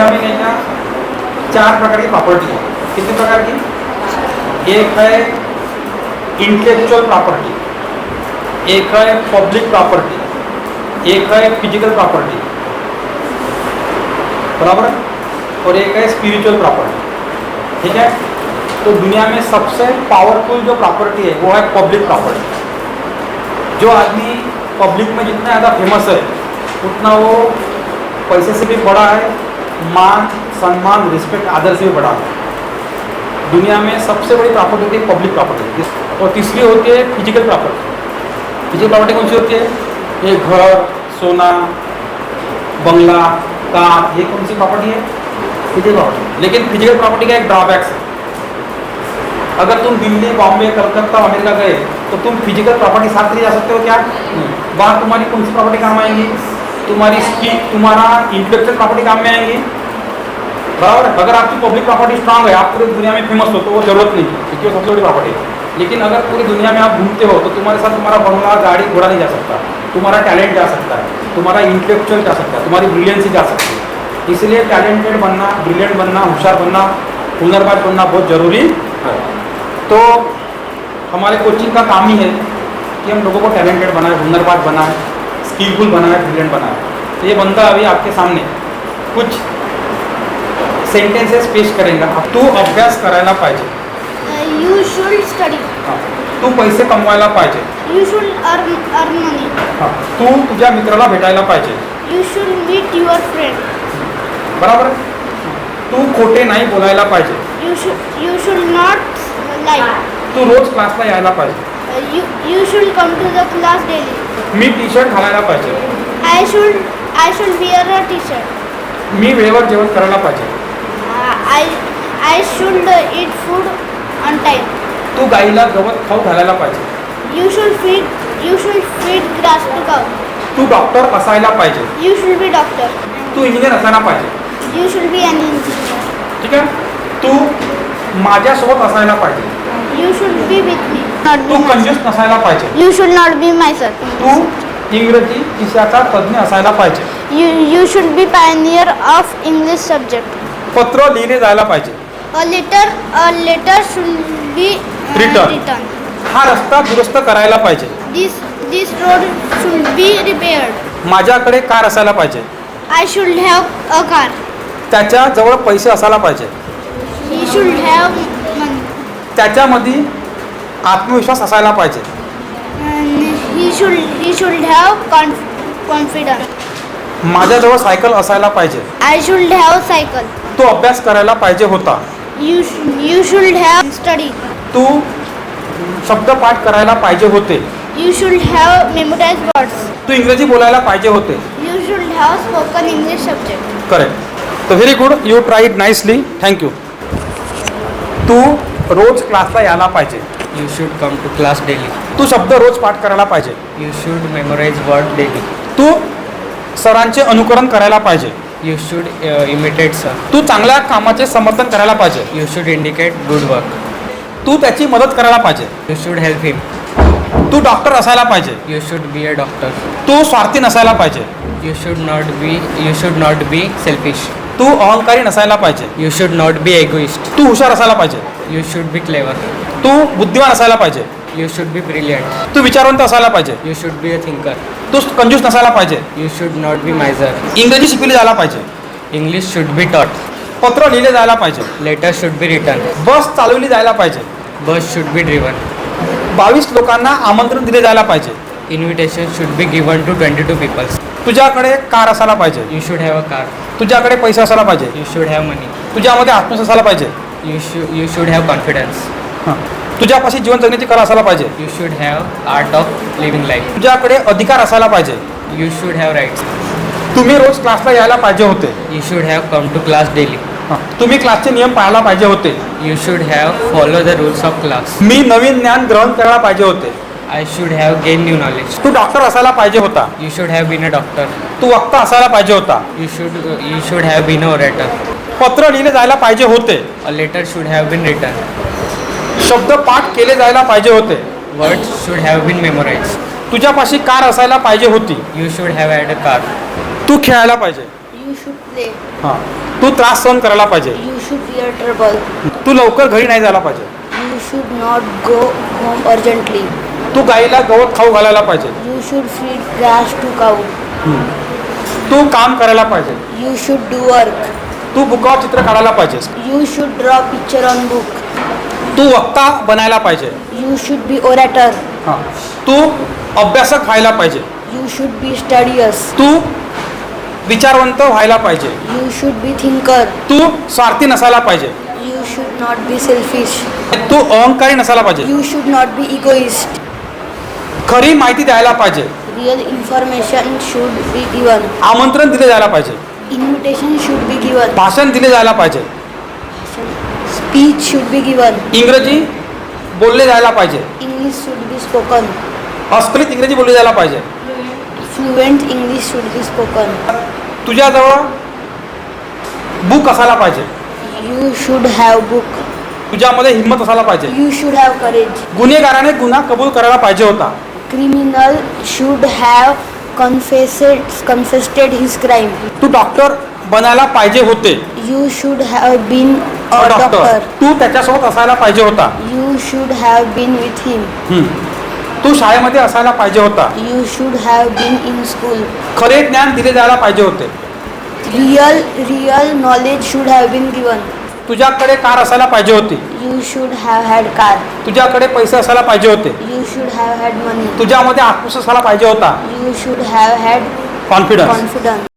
दुनिया में नहीं ना चार प्रकार की प्रॉपर्टी है। कितने प्रकार की? एक है इंटेलेक्चुअल प्रॉपर्टी एक है पब्लिक प्रॉपर्टी एक है फ़िज़िकल प्रॉपर्टी बराबर और एक है स्पिरिचुअल प्रॉपर्टी ठीक है? तो दुनिया में सबसे पावरफुल जो प्रॉपर्टी है, वो है पब्लिक प्रॉपर्टी जो आदमी पब्लिक में जितना ज़्यादा फ़ेमस है, उतना वो पैसे से भी बड़ा है मान, सम्मान रिस्पेक्ट आदर से भी बड़ा है दुनिया में सबसे बड़ी प्रॉपर्टी होती है पब्लिक प्रॉपर्टी और तीसरी होती है फ़िज़िकल प्रॉपर्टी फ़िज़िकल प्रॉपर्टी कौन सी होती है? ये घर, सोना, बंगला, कार, ये कौन सी प्रॉपर्टी है? फ़िज़िकल प्रॉपर्टी लेकिन फ़िज़िकल प्रॉपर्टी का एक ड्रॉबैक्स है। अगर तुम दिल्ली, बॉम्बे, कलकत्ता, अमेरिका गए तो तुम फ़िज़िकल प्रॉपर्टी साथ ले जा सकते हो क्या? बाहर तुम्हारी कौन सी प्रॉपर्टी काम आएँगी? तुम्हारी स्किल तुम्हारा इंटेलेक्चुअल प्रॉपर्टी काम में आएँगी। बराबर है अगर आपकी पब्लिक प्रॉपर्टी स्ट्रांग है, आप पूरी दुनिया में फ़ेमस हो तो वो ज़रूरत नहीं, क्योंकि वो सबसे बड़ी प्रॉपर्टी है। लेकिन अगर पूरी दुनिया में आप घूमते हो तो तुम्हारे साथ तुम्हारा बंगला गाड़ी घोड़ा नहीं जा सकता, तुम्हारा टैलेंट जा सकता है, तुम्हारा इंटेलेक्चुअल जा सकता है, तुम्हारी ब्रिलियंसी जा सकती है। इसलिए टैलेंटेड बनना ब्रिलियंट बनना, होशियार बनना हुनरबाज बनना बहुत ज़रूरी है। तो हमारे कोचिंग का काम ही है कि हम लोगों को टैलेंटेड बनाए हुनरबाज बनाए स्किलफुल बनाए ब्रिलियंट बनाए। तो ये बंदा अभी आपके सामने, कुछ सेंटेन्सेस पेश करेंगे. तू अभ्यास करायला पाहिजे. यू शुड स्टडी हां. तू पैसे कमवायला पाहिजे. You should earn earn money हां. तू तुझ्या मित्राला भेटायला पाहिजे. You should meet your friend बरोबर? तू खोटे नाही बोलायला पाहिजे. You should you should not lie तू रोज क्लासला यायला पाहिजे. You you should come to the class daily me T shirt घालायला पाहिजे. I should I should wear a T shirt मी वेळेवर जेवण करायला पाहिजे. I I should eat food on time तू गाईला गवत खाऊ घालायला पाहिजे. You should feed you should feed grass to cow Tu doctor असायला पाहिजे. यू शुड बी डॉक्टर तू इंजिनियर असायला पाहिजे. You should be an engineer ठीक आहे? तू माझ्यासोबत असायला पाहिजे. You should be with me not तू बी कंजूस नसायला पाहिजे. You should not be miser तू इंग्रजी विषयाचा तज्ज्ञ असायला पाहिजे. You, you should be pioneer of English subject. पत्र लिहिले जायला पाहिजे. लेटर लेटर बी रिटर्न हा रस्ता दुरुस्त करायला पाहिजे. दिस दिस रोड शुड बी माझ्याकडे कार असायला पाहिजे. I should have a car त्याच्याजवळ पैसे असायला पाहिजे. ही शुड हॅव त्याच्यामध्ये आत्मविश्वास असायला पाहिजे. He should he should have माझ्याजवळ सायकल असायला पाहिजे. आय शुड हॅव सायकल तो अभ्यास करायला पाहिजे होता. यू शुड हॅव स्टडी तू शब्द पाठ करायला पाहिजे होते. You should have memorise words तू इंग्रजी बोलायला पाहिजे होते. You should have spoken English subject correct तर very good you tried nicely thank you तू रोज क्लासला यायला पाहिजे. You should come to class daily तू शब्द रोज पाठ करायला पाहिजे. You should memorise word daily तू सरांचे अनुकरण करायला पाहिजे. यू शूड इमिटेट सर तू चांगल्या कामाचे समर्थन करायला पाहिजे. You should indicate good work तू त्याची मदत करायला पाहिजे. यू शूड हेल्प हिम तू डॉक्टर असायला पाहिजे. You should be a doctor तू स्वार्थी नसायला पाहिजे. You should not be you should not be selfish तू अहंकारी नसायला पाहिजे. You should not be egoist तू हुशार असायला पाहिजे. यू शूड बी क्लेवर तू बुद्धिमान असायला पाहिजे. यू शुड बी ब्रिलियंट तू विचारवंत असायला पाहिजे. You should be a thinker तू कंजूस नसायला पाहिजे. You should not be miser इंग्रजी शिकली जायला पाहिजे. इंग्लिश शुड बी टॉट पत्र लिहिले जायला पाहिजे. Letter should be written bus चालवली जायला पाहिजे. बस शुड बी ड्रिव्हन बावीस लोकांना आमंत्रण दिले जायला पाहिजे. Invitation should be given to twenty two peoples तुझ्याकडे कार असायला पाहिजे. You should have a car तुझ्याकडे पैसे असायला पाहिजे. यू शुड हॅव मनी तुझ्यामध्ये आत्मस असायला पाहिजे. You should you should have confidence हां. तुझ्यापाशी जीवन जगण्याची कला असायला पाहिजे. You should have art of living life तुझ्याकडे अधिकार असायला पाहिजे. यू शुड हॅव राईट तुम्ही रोज क्लासला यायला पाहिजे होते. You should have come to class daily तुम्ही क्लासचे नियम पाहायला पाहिजे होते. You should have follow the rules of class मी नवीन ज्ञान ग्रहण करायला पाहिजे होते. I should have gain new knowledge Tu doctor असायला पाहिजे होता. You should have been a doctor तू वक्ता असायला पाहिजे होता. You should you should have been a orator पत्र लिहिले जायला पाहिजे होते. A letter should have been written शब्द पाठ केले जायला पाहिजे होते. Word should have been memorise तुझ्यापाशी car असायला पाहिजे होती. You should have had a car तू खेळायला पाहिजे. यू शुड प्ले हां. तू त्रास सहन करायला पाहिजे. यू शुड बी अटरबल तू लवकर घरी नाही जायला पाहिजे. You should not go home urgently तू गाईला गवत खाऊ घालायला पाहिजे. You should feed grass to cow तू काम करायला पाहिजे. यू शुड डू वर्क तू बुकावर चित्र काढायला पाहिजे. You should draw picture on book तू वक्ता बनायला पाहिजे. यू शुड बी ओरॅटर तू अभ्यासक व्हायला पाहिजे. यू शुड बी स्टडियस तू विचारवंत व्हायला पाहिजे. यू शुड बी थिंकर तू स्वार्थी नसायला पाहिजे. You should not be selfish तू अहंकारी नसायला पाहिजे. You should not be egoist खरी माहिती द्यायला पाहिजे. Real information should be given आमंत्रण दिले जायला पाहिजे. इन्व्हिटेशन शुड बी गिव्हन भाषण दिले जायला पाहिजे. स्पीच शुड बी गिव्हन इंग्रजी बोलले जायला पाहिजे. इंग्लिश शुड बी स्पोकन अस्खलित इंग्रजी बोलली जायला पाहिजे. Fluent English should be spoken तुझ्याजवळ बुक असायला पाहिजे. यू शुड हॅव बुक तुझ्यामध्ये हिम्मत असायला पाहिजे. यू शुड हॅव करेज गुन्हेगाराने गुन्हा कबूल करायला पाहिजे होता. Criminal should have confessed confessed his crime Tu doctor बनायला पाहिजे होते. यू शुड हॅव बीन तू त्याच्यासोबत असायला पाहिजे होता. You should have been with him तू शाळेमध्ये असायला पाहिजे होता. You should have been in school खरे ज्ञान दिले जायला पाहिजे होते. Real real knowledge should have been given तुझ्याकडे कार असायला पाहिजे होते. You should have had car तुझ्याकडे पैसे असायला पाहिजे होते. You should have had money तुझ्यामध्ये आत्मसत असायला पाहिजे होता. You should have had confidence confidence